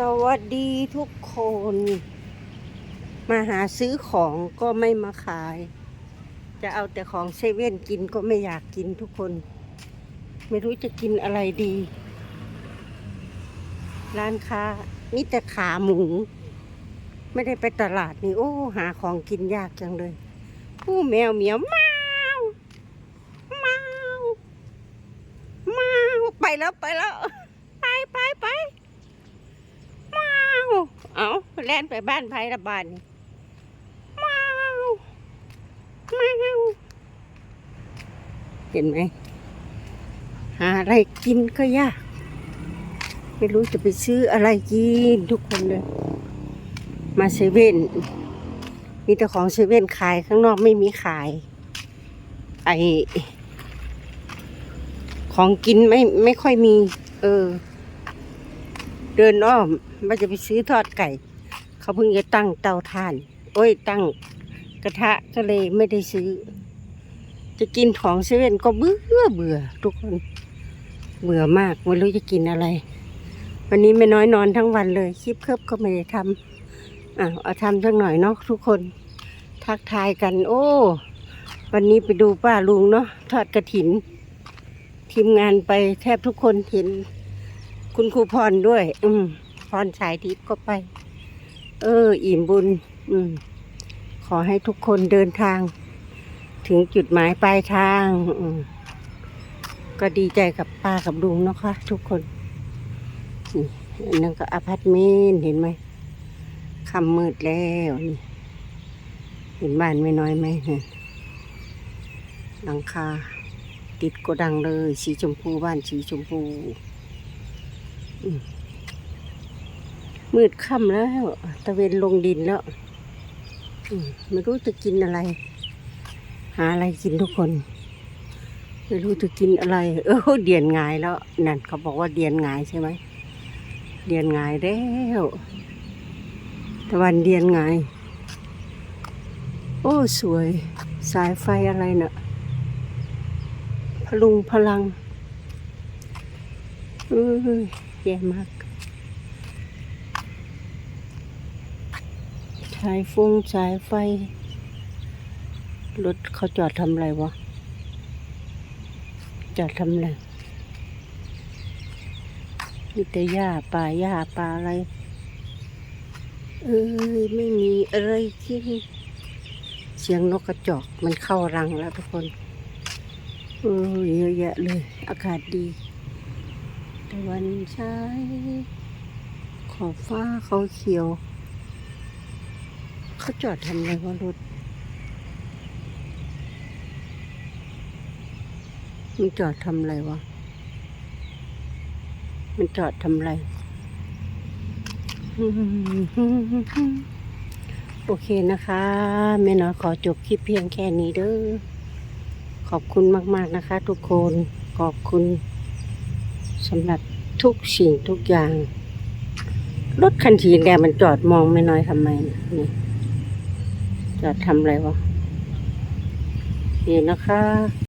สวัสดีทุกคน มาหาซื้อของก็ไม่มาขาย จะเอาแต่ของเซเว่นกินก็ไม่อยากกินทุกคน ไม่รู้จะกินอะไรดี ร้านค้ามีแต่ขาหมู ไม่ได้ไปตลาดนี่ โอ้ หาของกินยากจังเลยผู้แมวเหมียวมาเมาเมาไปแล้วไปแล้ว ไปไปไป เอาแล่นไปบ้านไผ่ละบานนี่มาเมาเห็นไหมหาอะไรกินก็ยาก ไม่รู้จะไปซื้ออะไรกินทุกคนเลย มาเซเว่นมีแต่ของเซเว่นขายข้างนอกไม่มีขาย ไอของกินไม่ไม่ค่อยมี เออ เดินอ้อมว่าจะไปซื้อทอดไก่ เขาเพิ่งจะตั้งเตาถ่าน โอ้ยตั้งกระทะก็เลยไม่ได้ซื้อ จะกินของเซเว่นก็เบื่อเบื่อ ทุกคนเบื่อมากไม่รู้จะกินอะไร วันนี้ไม่น้อยนอนทั้งวันเลยคลิปเคิบก็ไม่ได้ทำอะเอาทำสักหน่อยเนาะทุกคน ทักทายกัน โอ้ วันนี้ไปดูป้าลุงเนาะทอดกระถิน ทีมงานไปแทบทุกคนเห็น คุณครูพรด้วย อืมพรสายทิพย์ก็ไป เออ อิ่มบุญ อืม ขอให้ทุกคนเดินทาง ถึงจุดหมายปลายทาง อืมก็ดีใจกับป้ากับลุงนะคะ ทุกคนนี่อันนั่นก็อพาร์ตเมนต์เห็นไหมคำมืดแล้วนี่เห็นบ้านไม่น้อยไหมหลังคาติดโกดังเลย สีชมพูบ้านสีชมพู มืดค่ำแล้ว ตะเวนลงดินแล้วไม่รู้จะกินอะไร หาอะไรกินทุกคน ไม่รู้จะกินอะไร เออเดียนงายแล้ว นั่นเขาบอกว่าเดียนงายใช่ไหมเดียนงายแล้วตะวันเดียนงาย โอ้สวย สายไฟอะไรเนะ่ะพลุงพลังเอ้ย แย่มากสายฟงสายไฟ รถเขาจอดทำอะไรวะ จอดทำอะไรมีแต่หญ้าป่าหญ้าป่าอะไร เอ้ยไม่มีอะไรกินเสียงนกกระจอกมันเข้ารังแล้วทุกคน เออเยอะแยะเลย อากาศดี วันใช้ขอบฟ้าเขาเขียว เขาจอดทำอะไรวะรถมันจอดทำอะไรวะ มันจอดทำอะไร โอเคนะคะ แม่น้อยขอจบคลิปเพียงแค่นี้เด้อ ขอบคุณมาก ๆ นะคะทุกคน ขอบคุณำหรับทุกสิ่งทุกอย่าง รถคันสีแดงมันจอดมองไม่น้อยทำไมนี่จอดทำอะไรวะโอเคนะคะ